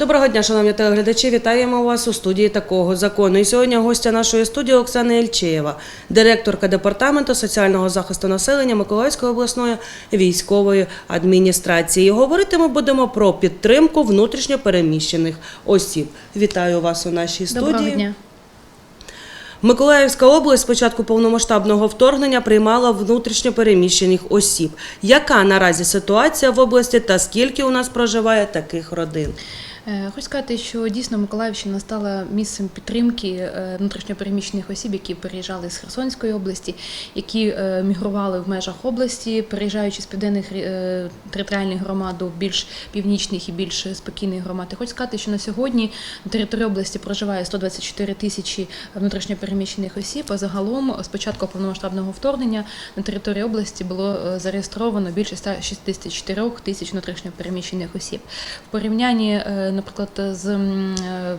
Доброго дня, шановні телеглядачі. Вітаємо вас у студії такого закону. І сьогодні гостя нашої студії Оксана Ільчеєва, директорка департаменту соціального захисту населення Миколаївської обласної військової адміністрації. І говорити ми будемо про підтримку внутрішньо переміщених осіб. Вітаю вас у нашій студії. Доброго дня. Миколаївська область з початку повномасштабного вторгнення приймала внутрішньо переміщених осіб. Яка наразі ситуація в області та скільки у нас проживає таких родин? Е, Хочу сказати, що дійсно Миколаївщина стала місцем підтримки е, внутрішньопереміщених осіб, які переїжджали з Херсонської області, які е, мігрували в межах області, переїжджаючи з південних територіальних громад до більш північних і більш спокійних громад. Хочу сказати, що на сьогодні на території області проживає 124 тисячі внутрішньопереміщених осіб. А загалом з початку повномасштабного вторгнення на території області було зареєстровано більше 164 тисяч внутрішньопереміщених осіб. В порівнянні, наприклад, з м, е,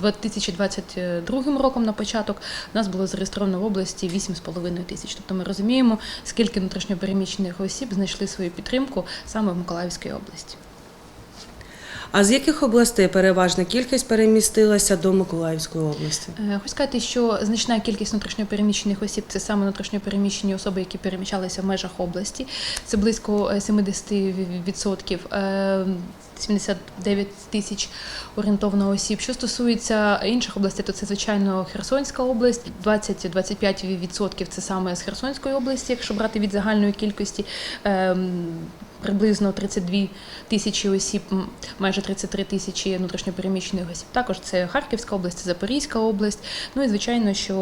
2022 роком на початок у нас було зареєстровано в області 8,5 тисяч. Тобто ми розуміємо, скільки внутрішньопереміщених осіб знайшли свою підтримку саме в Миколаївській області. А з яких областей переважна кількість перемістилася до Миколаївської області? Е, Хочу сказати, що значна кількість внутрішньопереміщених осіб це саме внутрішньопереміщені особи, які переміщалися в межах області. Це близько е, 70%. е, 79 тисяч орієнтовно осіб. Що стосується інших областей, то це звичайно Херсонська область, 20-25% це саме з Херсонської області, якщо брати від загальної кількості. Приблизно 32 тисячі осіб, майже 33 тисячі внутрішньопереміщених осіб. Також це Харківська область, Запорізька область. Ну і звичайно, що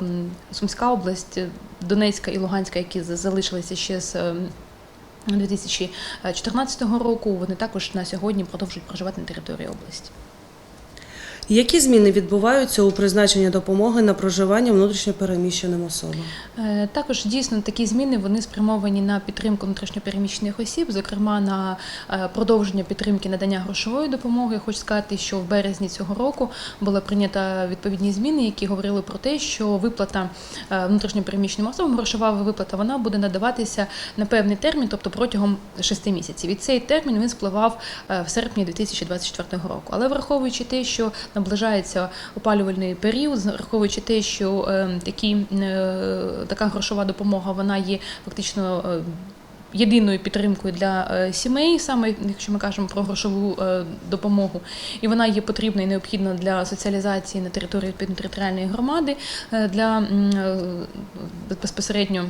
ем, Сумська область, Донецька і Луганська, які залишилися ще з ем, 2014 року, вони також на сьогодні продовжують проживати на території області. Які зміни відбуваються у призначенні допомоги на проживання внутрішньо переміщеним особам? Е, Також дійсно такі зміни вони спрямовані на підтримку внутрішньопереміщених осіб, зокрема на е, продовження підтримки надання грошової допомоги. Хочу сказати, що в березні цього року була прийнята відповідні зміни, які говорили про те, що виплата е, внутрішньопереміщеним особам, грошова виплата, вона буде надаватися на певний термін, тобто протягом шести місяців. І цей термін він спливав в серпні 2024 року. Але враховуючи те, що наближається опалювальний період, враховуючи те, що е, такі, е, така грошова допомога вона є фактично. е, Єдиною підтримкою для е, сімей, саме якщо ми кажемо про грошову допомогу, і вона є потрібна і необхідна для соціалізації на території територіальної громади для безпосередньо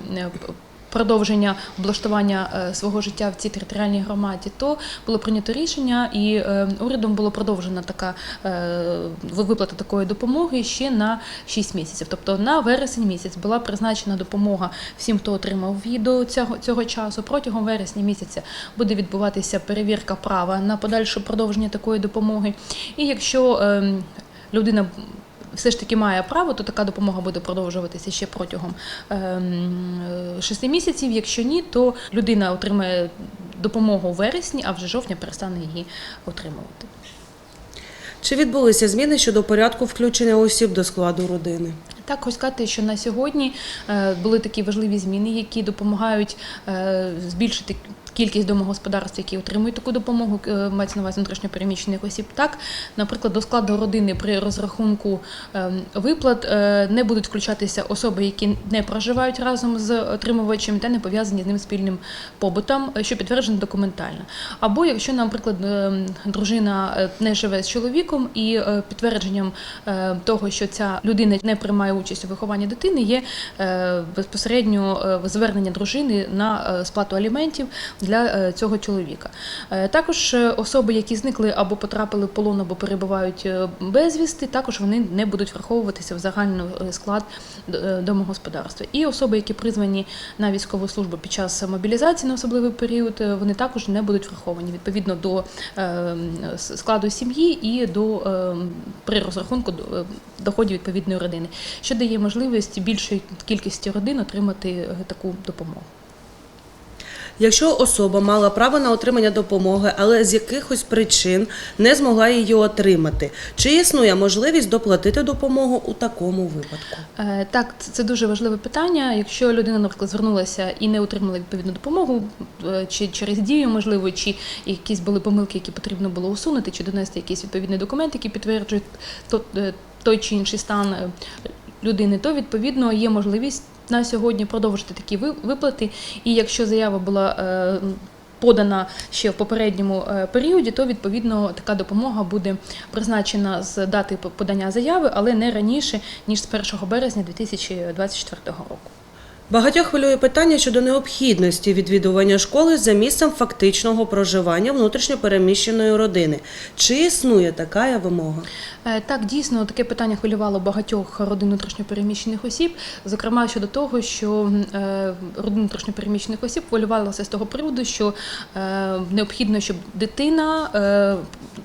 продовження облаштування е, свого життя в цій територіальній громаді, то було прийнято рішення, і е, урядом було продовжена така е, виплата такої допомоги ще на 6 місяців. Тобто на вересень місяць була призначена допомога всім, хто отримав її цього, цього часу. Протягом вересня місяця буде відбуватися перевірка права на подальше продовження такої допомоги. І якщо е, людина все ж таки має право, то така допомога буде продовжуватися ще протягом ем, е, шести місяців. Якщо ні, то людина отримає допомогу у вересні, а вже жовтня перестане її отримувати. Чи відбулися зміни щодо порядку включення осіб до складу родини? Так, хочу сказати, що на сьогодні е, були такі важливі зміни, які допомагають е, збільшити кількість домогосподарств, які отримують таку допомогу, е, мається на увазі внутрішньопереміщених осіб. Так, наприклад, до складу родини при розрахунку е, виплат е, не будуть включатися особи, які не проживають разом з отримувачем та не пов'язані з ним спільним побутом, е, що підтверджено документально. Або якщо, наприклад, е, дружина не живе з чоловіком і підтвердженням того, що ця людина не приймає участь у вихованні дитини, є безпосередньо звернення дружини на сплату аліментів для е, цього чоловіка. Е, Також е, особи, які зникли або потрапили в полон, або перебувають безвісти, також вони не будуть враховуватися в загальний склад домогосподарства. І особи, які призвані на військову службу під час мобілізації на особливий період, вони також не будуть враховані відповідно до складу сім'ї і до при розрахунку доходів відповідної родини, що дає можливість більшої кількості родин отримати таку допомогу. Якщо особа мала право на отримання допомоги, але з якихось причин не змогла її отримати, чи існує можливість доплатити допомогу у такому випадку? Е, Так, це- дуже важливе питання. Якщо людина, наприклад, звернулася і не отримала відповідну допомогу, е, чи через дію, можливо, чи якісь були помилки, які потрібно було усунути, чи донести якийсь відповідний документ, який підтверджує е, той чи інший стан людини, то відповідно є можливість на сьогодні продовжити такі ви- виплати. І якщо заява була е, подана ще в попередньому е, періоді, то відповідно така допомога буде призначена з дати подання заяви, але не раніше ніж з 1 березня 2024 року. Багатьох хвилює питання щодо необхідності відвідування школи за місцем фактичного проживання внутрішньопереміщеної родини. Чи існує така вимога? Е, Так, дійсно, таке питання хвилювало багатьох родин внутрішньопереміщених осіб, зокрема щодо того, що е, родини внутрішньопереміщених осіб хвилювалися з того приводу, що е, необхідно, щоб дитина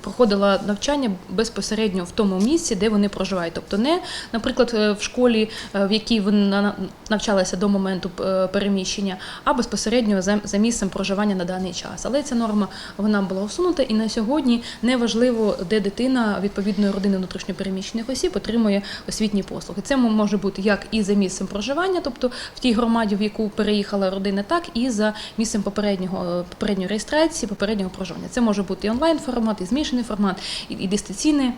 проходила навчання безпосередньо в тому місці, де вони проживають. Тобто не, наприклад, в школі, в якій вона навчалася до моменту переміщення, а безпосередньо за, місцем проживання на даний час. Але ця норма вона була усунута, і на сьогодні неважливо, де дитина відповідної родини внутрішньопереміщених осіб отримує освітні послуги. Це може бути як і за місцем проживання, тобто в тій громаді, в яку переїхала родина, так і за місцем попереднього попередньої реєстрації, попереднього проживання. Це може бути і онлайн формат, і змішаний формат, і дистанційне.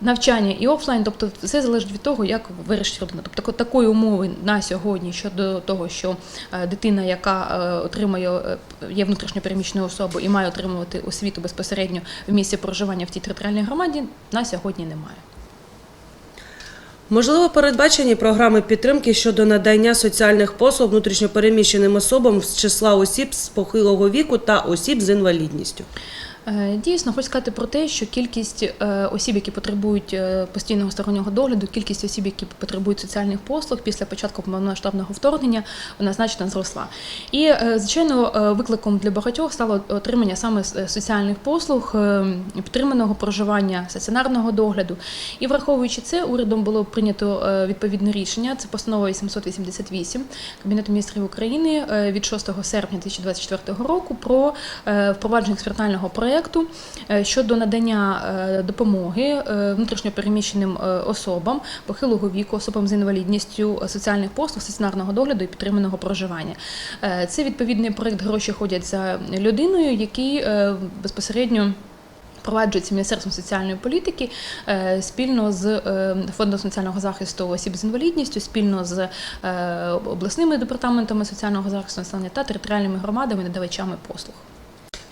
Навчання і офлайн, тобто все залежить від того, як вирішить родина. Тобто такої умови на сьогодні щодо того, що е, дитина, яка е, отримує е, є внутрішньопереміщеною особою і має отримувати освіту безпосередньо в місці проживання в тій територіальній громаді, на сьогодні немає. Можливо, передбачені програми підтримки щодо надання соціальних послуг внутрішньопереміщеним особам з числа осіб з похилого віку та осіб з інвалідністю. Е, Дійсно, хочу сказати про те, що кількість е, осіб, які потребують е, постійного стороннього догляду, кількість осіб, які потребують соціальних послуг після початку повномасштабного вторгнення, вона значно зросла. І звичайно, викликом для багатьох стало отримання саме соціальних послуг, підтриманого проживання, стаціонарного догляду. І враховуючи це, урядом було прийнято відповідне рішення. Це постанова 888 Кабінету міністрів України від 6 серпня 2024 року про впровадження експериментального проєкту е, щодо надання е, допомоги е, внутрішньопереміщеним особам похилого віку, особам з інвалідністю, соціальних послуг, стаціонарного догляду і підтриманого проживання. Це відповідний проєкт гроші ходять за людиною, який безпосередньо. Впроваджується Міністерством соціальної політики спільно з фондом соціального захисту осіб з інвалідністю, спільно з обласними департаментами соціального захисту населення та територіальними громадами, надавачами послуг.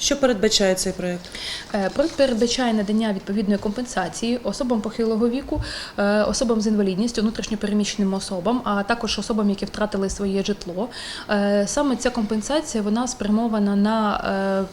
Що передбачає цей проєкт? Е, Проект передбачає надання відповідної компенсації особам похилого віку, е, особам з інвалідністю, внутрішньопереміщеним особам, а також особам, які втратили своє житло. Е, Саме ця компенсація вона спрямована на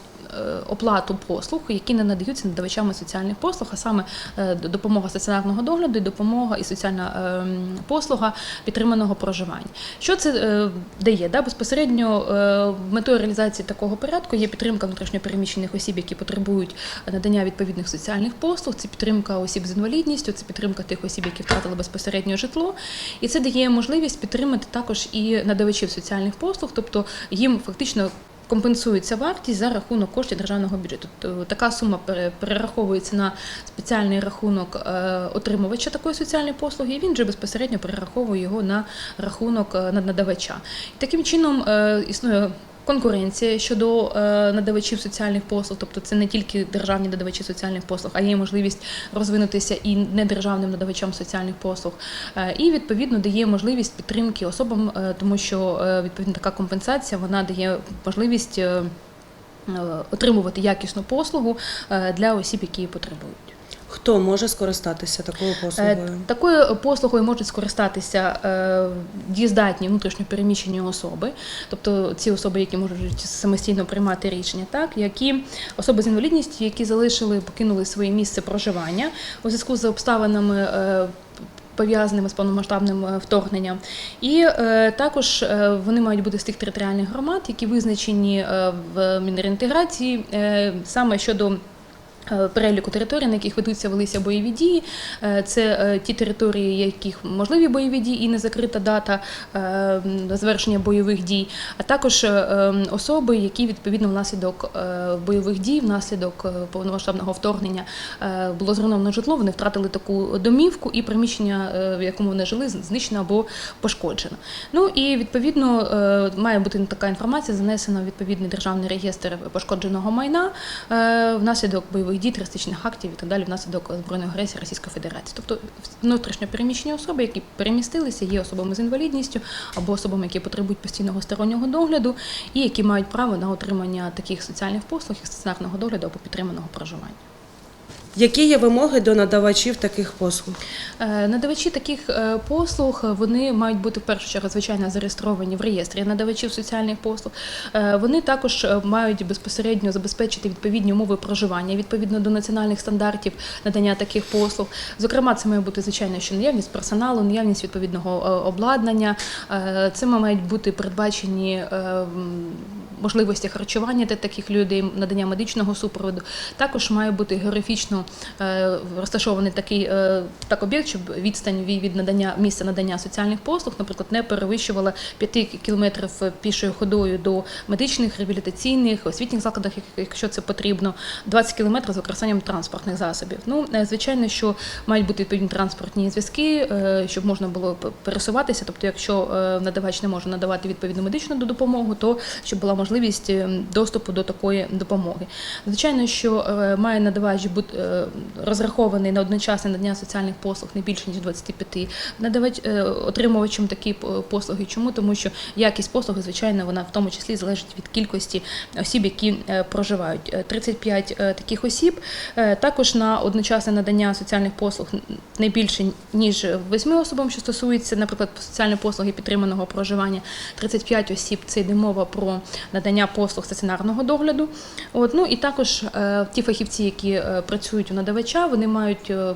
Оплату послуг, які не надаються надавачами соціальних послуг, а саме е, допомога стаціонарного догляду, і допомога і соціальна е, послуга підтриманого проживання. Що це е, дає? Да? Безпосередньо е, метою реалізації такого порядку є підтримка внутрішньопереміщених осіб, які потребують надання відповідних соціальних послуг, це підтримка осіб з інвалідністю, це підтримка тих осіб, які втратили безпосередньо житло. І це дає можливість підтримати також і надавачів соціальних послуг, тобто їм фактично. Компенсується вартість за рахунок коштів державного бюджету. Тобто Така сума перераховується на спеціальний рахунок е, отримувача такої соціальної послуги, і він же безпосередньо перераховує його на рахунок е, надавача. І таким чином е, існує конкуренція щодо е, надавачів соціальних послуг, тобто це не тільки державні надавачі соціальних послуг, а є можливість розвинутися і недержавним надавачам соціальних послуг. Е, І відповідно дає можливість підтримки особам, е, тому що відповідно така компенсація вона дає можливість. Отримувати якісну послугу для осіб, які її потребують. Хто може скористатися такою Е, послугою? Такою послугою можуть скористатися е, дієздатні внутрішньопереміщені особи, тобто ці особи, які можуть самостійно приймати рішення, так які особи з інвалідністю, які залишили, покинули своє місце проживання у зв'язку з обставинами. е, Пов'язаними з повномасштабним вторгненням, і е, також е, вони мають бути з тих територіальних громад, які визначені е, в мінреінтеграції е, саме щодо Переліку територій, на яких ведуться велися бойові дії, Е, це е, ті території, яких можливі бойові дії і не закрита дата е, завершення бойових дій, а також е, особи, які відповідно внаслідок е, бойових дій, внаслідок е, повномасштабного вторгнення е, було зруйновано житло, вони втратили таку домівку і приміщення, е, в якому вони жили, знищено або пошкоджено. Ну і відповідно е, має бути така інформація занесена в відповідний державний реєстр пошкодженого майна е, внаслідок бойових дій, терористичних актів і так далі, внаслідок збройної агресії Російської Федерації. Тобто внутрішньо переміщені особи, які перемістилися, є особами з інвалідністю або особами, які потребують постійного стороннього догляду, і які мають право на отримання таких соціальних послуг, як стаціонарного догляду або підтриманого проживання. Які є вимоги до надавачів таких послуг? Е, Надавачі таких е, послуг е, вони мають бути в першу чергу звичайно зареєстровані в реєстрі надавачів соціальних послуг. Вони також мають безпосередньо забезпечити відповідні умови проживання відповідно до національних стандартів надання таких послуг. Зокрема, це має бути звичайно, що наявність персоналу, наявність відповідного обладнання. Цим мають бути передбачені можливості харчування для таких людей, надання медичного супроводу. Також має бути географічно е, розташований такий е, так об'єкт, щоб відстань від надання місця надання соціальних послуг, наприклад, не перевищувала 5 кілометрів пішою ходою до медичних, реабілітаційних, освітніх закладах, якщо це потрібно, 20 кілометрів з використанням транспортних засобів. Ну, е, звичайно, що мають бути відповідні транспортні зв'язки, щоб можна було пересуватися. Тобто, якщо надавач не може надавати відповідну медичну допомогу, то щоб була можливість е, доступу до такої допомоги. Звичайно, що е, має надавач бути е, розрахований на одночасне надання соціальних послуг не більше ніж 25 надавач отримувачем такі послуги. Чому? Тому що якість послуги, звичайно, вона в тому числі залежить від кількості осіб, які проживають. Е, 35 е, таких осіб. Також на одночасне надання соціальних послуг не більше ніж 8 особам, що стосується, наприклад, соціальної послуги підтриманого проживання. 35 осіб це йде мова про надання послуг стаціонарного догляду. От, ну і також е, ті фахівці, які е, працюють у надавача, вони мають. е,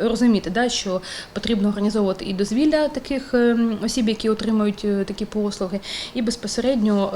Розуміти, да, що потрібно організовувати і дозвілля таких е, осіб, які отримують такі послуги, і безпосередньо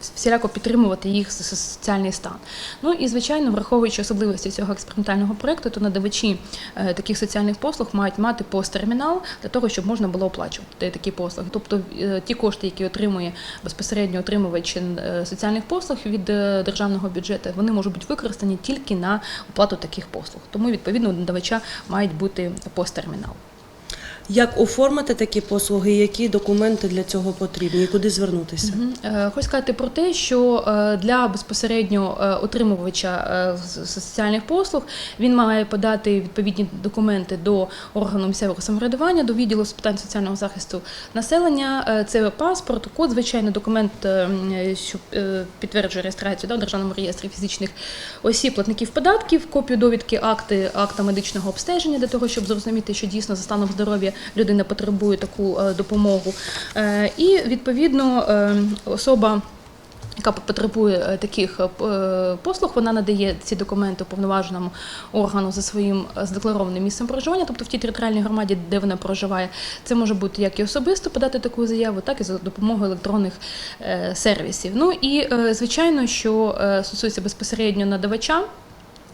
всіляко підтримувати їх соціальний стан. Ну і звичайно, враховуючи особливості цього експериментального проекту, то надавачі е, таких соціальних послуг мають мати посттермінал для того, щоб можна було оплачувати такі послуги. Тобто е, ті кошти, які отримує безпосередньо отримувач е, соціальних послуг від державного бюджету, вони можуть бути використані тільки на оплату таких послуг. Тому відповідно надавача мають бути посттермінал. Як оформити такі послуги? Які документи для цього потрібні? І куди звернутися? Е, Хочу сказати про те, що е, для безпосередньо е, отримувача соціальних послуг він має подати відповідні документи до органу місцевого самоврядування, до відділу з питань соціального захисту населення. Це паспорт, код, звичайно, документ, що підтверджує реєстрацію да, в державному реєстрі фізичних осіб, платників податків, копію довідки, акти, акта медичного обстеження для того, щоб зрозуміти, що дійсно за станом здоров'я людина потребує таку е, допомогу. Е, І відповідно е, особа. Яка потребує таких послуг, вона надає ці документи уповноваженому органу за своїм задекларованим місцем проживання, тобто в тій територіальній громаді, де вона проживає. Це може бути як і особисто подати таку заяву, так і за допомогою електронних сервісів. Ну і звичайно, що стосується безпосередньо надавача.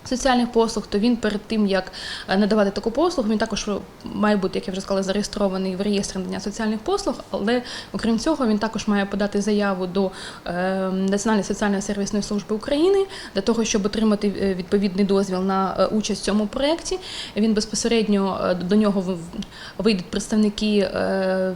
Соціальних послуг, то він перед тим як е, надавати таку послугу, він також має бути, як я вже сказала, зареєстрований в реєстрі надання соціальних послуг. Але окрім цього, він також має подати заяву до е, Національної соціальної сервісної служби України для того, щоб отримати е, відповідний дозвіл на е, участь в цьому проєкті. Він безпосередньо до нього вийдуть представники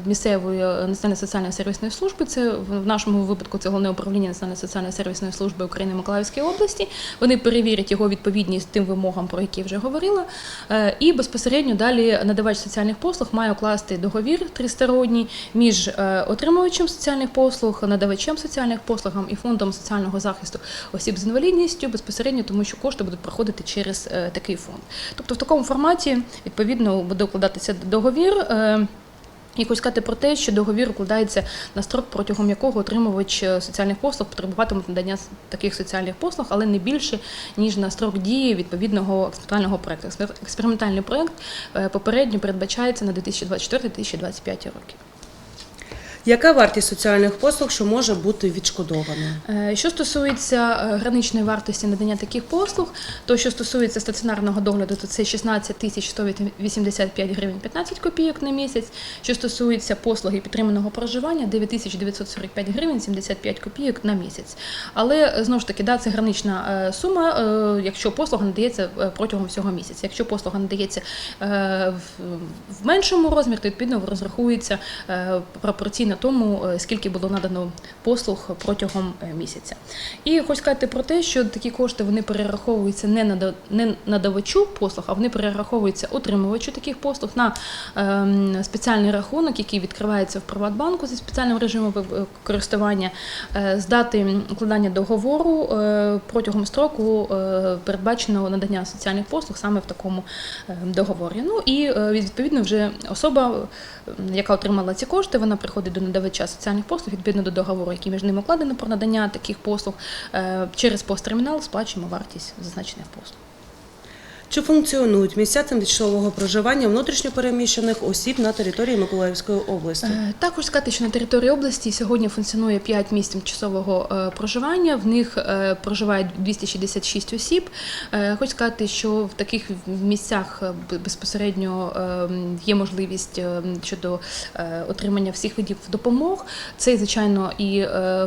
місцевої Національної соціальної сервісної служби. Це в в нашому випадку це головне управління Національної соціальної сервісної служби України Миколаївської області. Вони перевірять його відповідність тим вимогам, про які я вже говорила. Е, І безпосередньо далі надавач соціальних послуг має укласти договір тристоронній між е, отримувачем соціальних послуг, надавачем соціальних послуг і фондом соціального захисту осіб з інвалідністю безпосередньо, тому що кошти будуть проходити через е, такий фонд. Тобто в такому форматі відповідно буде укладатися договір. І хочу сказати про те, що договір укладається на строк, протягом якого отримувач е, соціальних послуг потребуватиме надання таких соціальних послуг, але не більше ніж на строк дії відповідного експериментального проекту. Експер- Експериментальний проект е, попередньо передбачається на 2024-2025 роки. Яка вартість соціальних послуг, що може бути відшкодованою? Е, Що стосується е, граничної вартості надання таких послуг, то що стосується стаціонарного догляду, то це 16 тисяч 185 гривень 15 копійок на місяць. Що стосується послуги підтриманого проживання, 9 тисяч 945 гривень 75 копійок на місяць. Але е, знову ж таки, да, це гранична сума, якщо послуга надається протягом всього місяця. Якщо послуга надається в, меншому розмірі, то відповідно розрахується пропорційно тому, е, скільки було надано послуг протягом е, місяця. І хочу сказати про те, що такі кошти вони перераховуються не не надавачу послуг, а вони перераховуються отримувачу таких послуг на ем, спеціальний рахунок, який відкривається в Приватбанку зі спеціальним режимом е, користування, з дати укладання договору протягом строку передбаченого надання соціальних послуг саме в такому договорі. Ну і відповідно вже особа, яка отримала ці кошти, вона приходить до надавача соціальних послуг відповідно до договору, який між ними укладено про надання таких послуг. е, Через посттермінал сплачуємо вартість зазначених послуг. Чи функціонують місця тимчасового проживання внутрішньопереміщених осіб на території Миколаївської області? Е, Також сказати, що на території області сьогодні функціонує 5 місць тимчасового е, проживання. В них е, проживають 266 осіб. Хочу сказати, що в таких місцях безпосередньо є можливість щодо отримання всіх видів допомог. Це, звичайно, і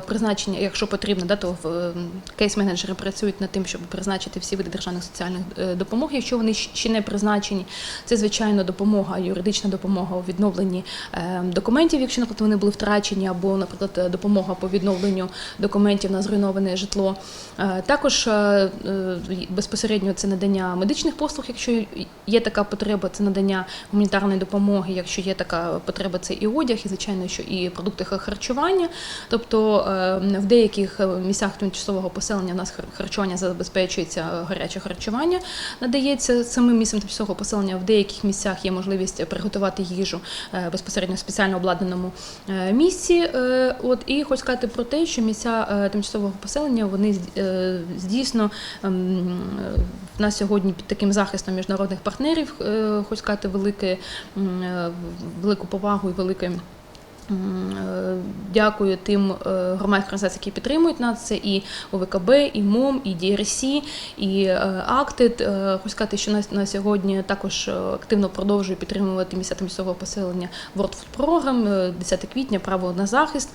призначення, якщо потрібно, да, то в- кейс-менеджери працюють над тим, щоб призначити всі види державних соціальних допомог, якщо вони ще не призначені. Це, звичайно, допомога, юридична допомога у відновленні е, документів, якщо, наприклад, вони були втрачені, або, наприклад, допомога по відновленню документів на зруйноване житло. Е, Також е, е, безпосередньо це надання медичних послуг, якщо є така потреба, це надання гуманітарної допомоги, якщо є така потреба, це і одяг, і звичайно, що і продукти харчування. Тобто е, в деяких місцях тимчасового поселення в нас харчування забезпечується гаряче харчування, надається самим місцем тимчасового поселення. В деяких місцях є можливість приготувати їжу е, безпосередньо в спеціально обладнаному е, місці. Е, От і хочу сказати про те, що місця тимчасового поселення вони здійсно ем, нас сьогодні під таким захистом міжнародних партнерів. Хочу сказати, велике велику повагу і велике. Е, Дякую тим е, громадським організаціям, які підтримують нас. Це і ОВКБ, і МОМ, і DRC, і е, Актед. Е, Хочу сказати, що на, на сьогодні також активно продовжує підтримувати місця тимчасового поселення World Food Program, е, 10 квітня, право на захист.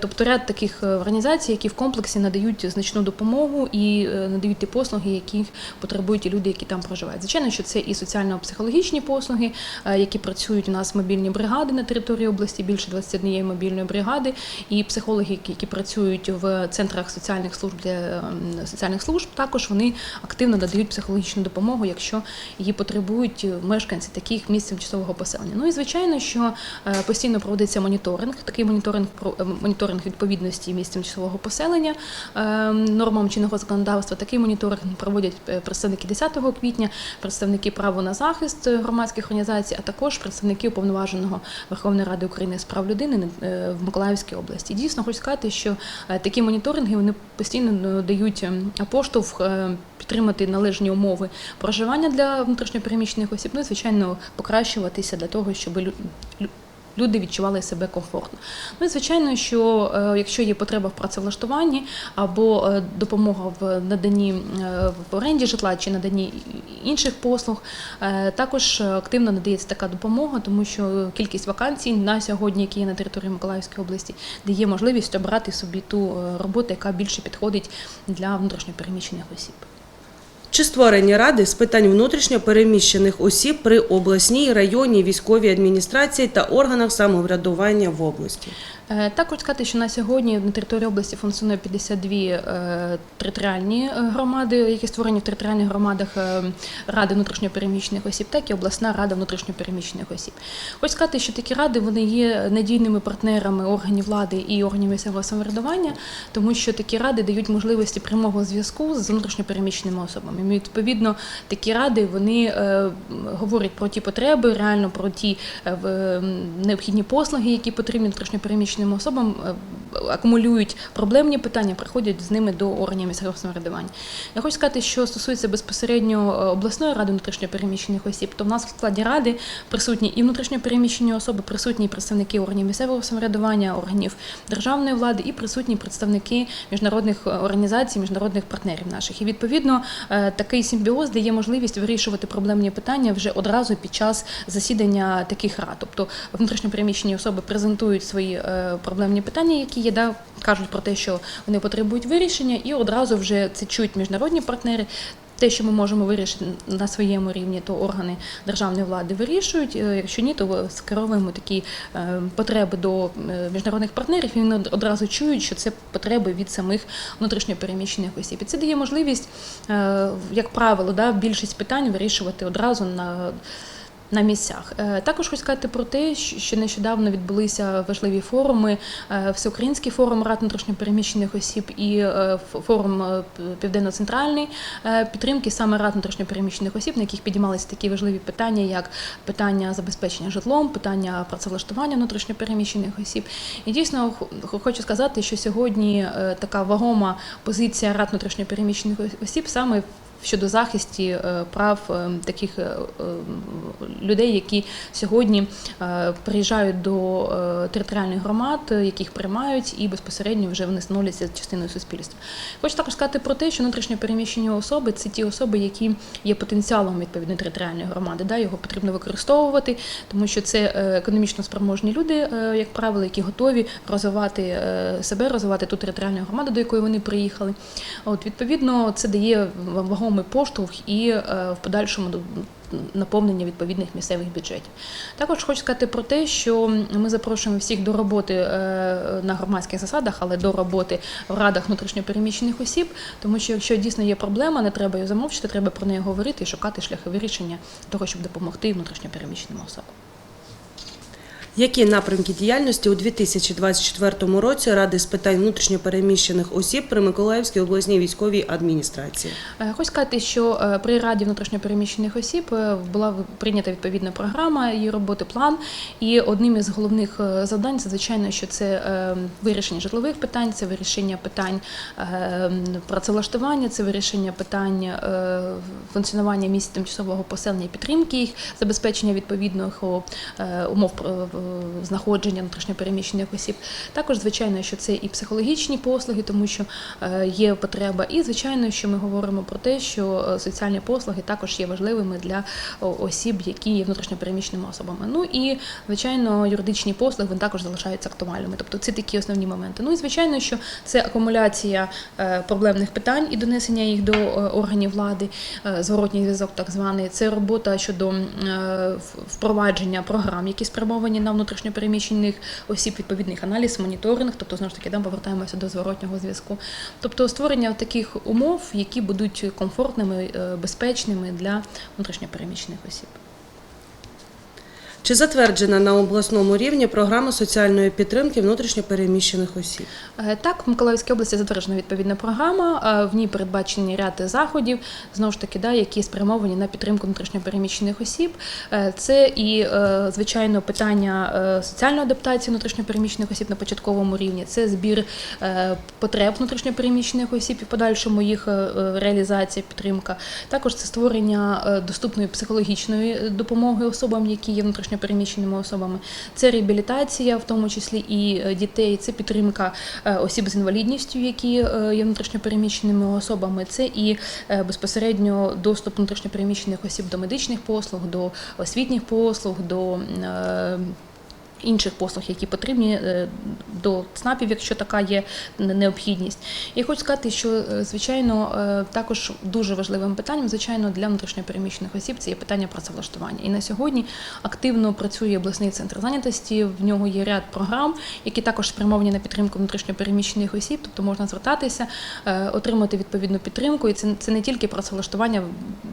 Тобто ряд таких організацій, які в комплексі надають значну допомогу і надають ті послуги, які потребують і люди, які там проживають. Звичайно, що це і соціально-психологічні послуги, які працюють у нас мобільні бригади на території області, більше 21 мобільної бригади, і психологи, які, працюють в центрах соціальних служб для ем, соціальних служб, також вони активно надають психологічну допомогу, якщо її потребують мешканці таких місць тимчасового поселення. Ну і звичайно, що е, постійно проводиться моніторинг. Такий моніторинг е, моніторинг відповідності місць тимчасового поселення е, нормам чинного законодавства. Такий моніторинг проводять е, представники 10 квітня, представники право на захист громадських організацій, а також представники уповноваженого Верховної Ради України з прав людини е, в Миколаївській області. Дійсно, хочу сказати, що е, такі моніторинги вони постійно е, дають е, поштовх підтримати належні умови проживання для внутрішньопереміщених осіб, ну і звичайно покращуватися для того, щоб люди відчували себе комфортно. Ну і звичайно, що е, якщо є потреба в працевлаштуванні або е, допомога в наданні е, в оренді житла чи наданні інших послуг, також активно надається така допомога, тому що кількість вакансій на сьогодні, які є на території Миколаївської області, дає можливість обрати собі ту роботу, яка більше підходить для внутрішньопереміщених осіб. Чи створені ради з питань внутрішньо переміщених осіб при обласній, районній, військовій адміністрації та органах самоврядування в області? Е, Також сказати, що на сьогодні на території області функціонує 52 е, територіальні е, громади, які створені в територіальних громадах Ради внутрішньопереміщених осіб, так і обласна рада внутрішньопереміщених осіб. Хочу сказати, що такі ради вони є надійними партнерами органів влади і органів місцевого самоврядування, тому що такі ради дають можливості прямого зв'язку з внутрішньопереміщеними особами. І, відповідно, такі ради вони говорять про ті потреби, реально про ті необхідні послуги, які потрібні внутрішньопереміщеним особам, е, акумулюють проблемні питання, приходять з ними до органів місцевого самоврядування. Я хочу сказати, що стосується безпосередньо е, обласної ради внутрішньопереміщених осіб, то в нас в складі ради присутні і внутрішньопереміщені особи, присутні представники органів місцевого самоврядування, органів державної влади, і присутні представники міжнародних е, організацій, міжнародних партнерів наших. І відповідно такий симбіоз дає можливість вирішувати проблемні питання вже одразу під час засідання таких рад. Тобто внутрішньопереміщені особи презентують свої проблемні питання, які є, да, кажуть про те, що вони потребують вирішення, і одразу вже це чують міжнародні партнери. Те, що ми можемо вирішити на своєму рівні, то органи державної влади вирішують. Е, Якщо ні, то скеровуємо такі е, потреби до е, міжнародних партнерів. І вони одразу чують, що це потреби від самих внутрішньопереміщених осіб. І це дає можливість, як правило, більшість питань вирішувати одразу на. На місцях Е, також хочу сказати про те, що що нещодавно відбулися важливі форуми: е, Всеукраїнський форум рад внутрішньопереміщених осіб і е, форум Південно-Центральний підтримки саме рад внутрішньопереміщених осіб, на яких підіймалися такі важливі питання, як питання забезпечення житлом, питання працевлаштування внутрішньопереміщених осіб. І дійсно хочу сказати, що сьогодні така вагома позиція рад внутрішньопереміщених осіб саме щодо захисті е, прав е, таких е, людей, які сьогодні приїжджають до територіальних громад, яких приймають, і безпосередньо вже вони становляться частиною суспільства. Хочу також сказати про те, що внутрішньо переміщені особи це ті особи, які є потенціалом відповідної територіальної громади. Да, його потрібно використовувати, тому що це економічно спроможні люди, як правило, які готові розвивати себе, розвивати ту територіальну громаду, до якої вони приїхали. От відповідно, це дає вагомий поштовх і е, в подальшому наповнення відповідних місцевих бюджетів. Також хочу сказати про те, що ми запрошуємо всіх до роботи е, на громадських засадах, але до роботи в радах внутрішньопереміщених осіб, тому що якщо дійсно є проблема, не треба її замовчити, треба про неї говорити і шукати шляхи вирішення того, щоб допомогти внутрішньопереміщеним особам. Які напрямки діяльності у 2024 році Ради з питань внутрішньопереміщених осіб при Миколаївській обласній військовій адміністрації? Е, Хочу сказати, що е, при раді внутрішньопереміщених осіб е, була прийнята відповідна програма її роботи, план. І одним із головних завдань це звичайно, що це вирішення житлових питань, це вирішення питань працевлаштування, це вирішення питань функціонування місць тимчасового поселення і підтримки їх, забезпечення відповідних умов знаходження внутрішньопереміщених осіб. Також, звичайно, що це і психологічні послуги, тому що е, є потреба. І звичайно, що ми говоримо про те, що е, соціальні послуги також є важливими для осіб, які є внутрішньопереміщеними особами. Ну і звичайно, юридичні послуги вони також залишаються актуальними. Тобто це такі основні моменти. Ну і звичайно, що це акумуляція е, проблемних питань і донесення їх до органів влади, зворотній зв'язок, так званий. Це робота щодо впровадження програм, які спрямовані на внутрішньопереміщених осіб, відповідних аналіз, моніторинг, тобто знову ж таки да, повертаємося до зворотнього зв'язку. Тобто створення таких умов, які будуть комфортними, е, безпечними для внутрішньопереміщених осіб. Чи затверджена на обласному рівні програма соціальної підтримки внутрішньопереміщених осіб? Е, Так, в Миколаївській області затверджена відповідна програма. е, В ній передбачені ряд заходів, знову ж таки, да, які спрямовані на підтримку внутрішньопереміщених осіб. Е, Це і, звичайно, питання соціальної адаптації внутрішньопереміщених осіб на початковому рівні. Це збір потреб внутрішньопереміщених осіб і в подальшому їх реалізація, підтримка. Також це створення доступної психологічної допомоги особам, які є внутрішньопереміщеними особами. Це реабілітація, в тому числі і е, дітей, це підтримка е, осіб з інвалідністю, які е, є внутрішньопереміщеними особами. Це і безпосередньо доступ внутрішньопереміщених осіб до медичних послуг, до освітніх послуг, до інших послуг, які потрібні е, до ЦНАПів, якщо така є необхідність. І хочу сказати, що е, звичайно е, також дуже важливим питанням, звичайно, для внутрішньопереміщених осіб це є питання працевлаштування. І на сьогодні активно працює обласний центр зайнятості. В нього є ряд програм, які також спрямовані на підтримку внутрішньопереміщених осіб, тобто можна звертатися, отримати відповідну підтримку. І це, це не тільки працевлаштування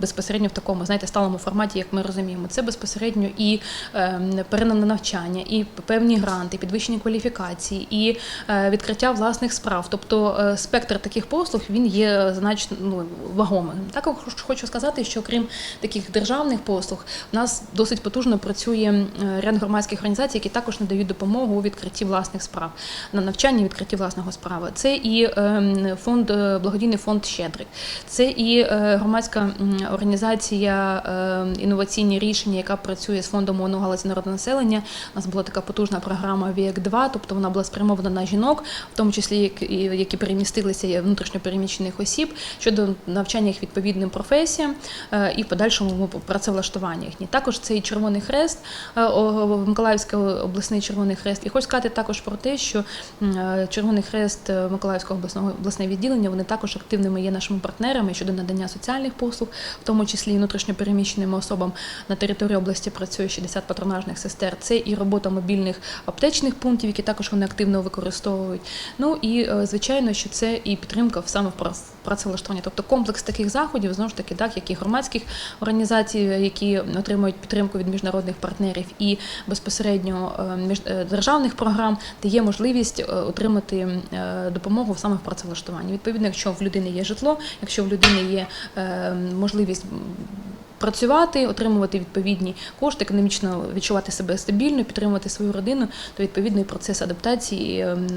безпосередньо в такому, знаєте, сталому форматі, як ми розуміємо. Це безпосередньо і е, перенавчання, і і певні гранти, підвищення кваліфікації, і е, відкриття власних справ. Тобто е, спектр таких послуг він є значно ну, вагомим. Також хочу сказати, що крім таких державних послуг, у нас досить потужно працює ряд громадських організацій, які також надають допомогу у відкритті власних справ, на навчанні відкритті власного справи. Це і е, фонд благодійний фонд Щедрик, це і громадська організація інноваційні рішення, яка працює з фондом ООН галузі народного населення. У нас була така потужна програма Вік 2 тобто вона була спрямована на жінок, в тому числі які перемістилися внутрішньо переміщених осіб щодо навчання їх відповідним професіям е, і в подальшому працевлаштування їхні. Також це і Червоний Хрест, е, Миколаївський обласний Червоний Хрест. І хочу сказати також про те, що е, Червоний Хрест Миколаївського обласного обласне відділення вони також активними є нашими партнерами щодо надання соціальних послуг, в тому числі внутрішньопереміщеним особам на території області працює 60 патронажних сестер. Це і робота мобільних аптечних пунктів, які також вони активно використовують. Ну і е, звичайно, що це і підтримка в- саме в прац- Тобто комплекс таких заходів знову ж таки, так як і громадських організацій, які отримують підтримку від міжнародних партнерів, і безпосередньо е, е, державних програм, дає можливість е, отримати е, допомогу саме в працевлаштуванні. Відповідно, якщо в людини є житло, якщо в людини є е, можливість працювати, отримувати відповідні кошти, економічно відчувати себе стабільно, підтримувати свою родину, то відповідний процес адаптації ем,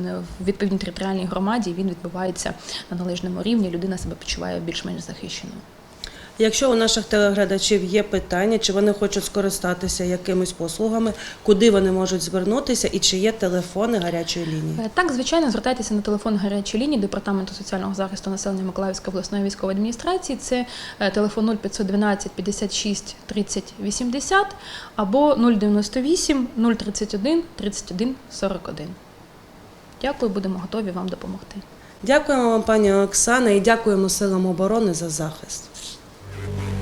в відповідній територіальній громаді він відбувається на належному рівні. Людина себе почуває більш-менш захищеною. Якщо у наших телеглядачів є питання, чи вони хочуть скористатися якимись послугами, куди вони можуть звернутися і чи є телефони гарячої лінії? Е, Так, звичайно, звертайтеся на телефон гарячої лінії Департаменту соціального захисту населення Миколаївської обласної військової адміністрації. Це е, телефон 0512 56 30 80 або 098 031 31 41. Дякую, будемо готові вам допомогти. Дякуємо вам, пані Оксана, і дякуємо силам оборони за захист. Thank you.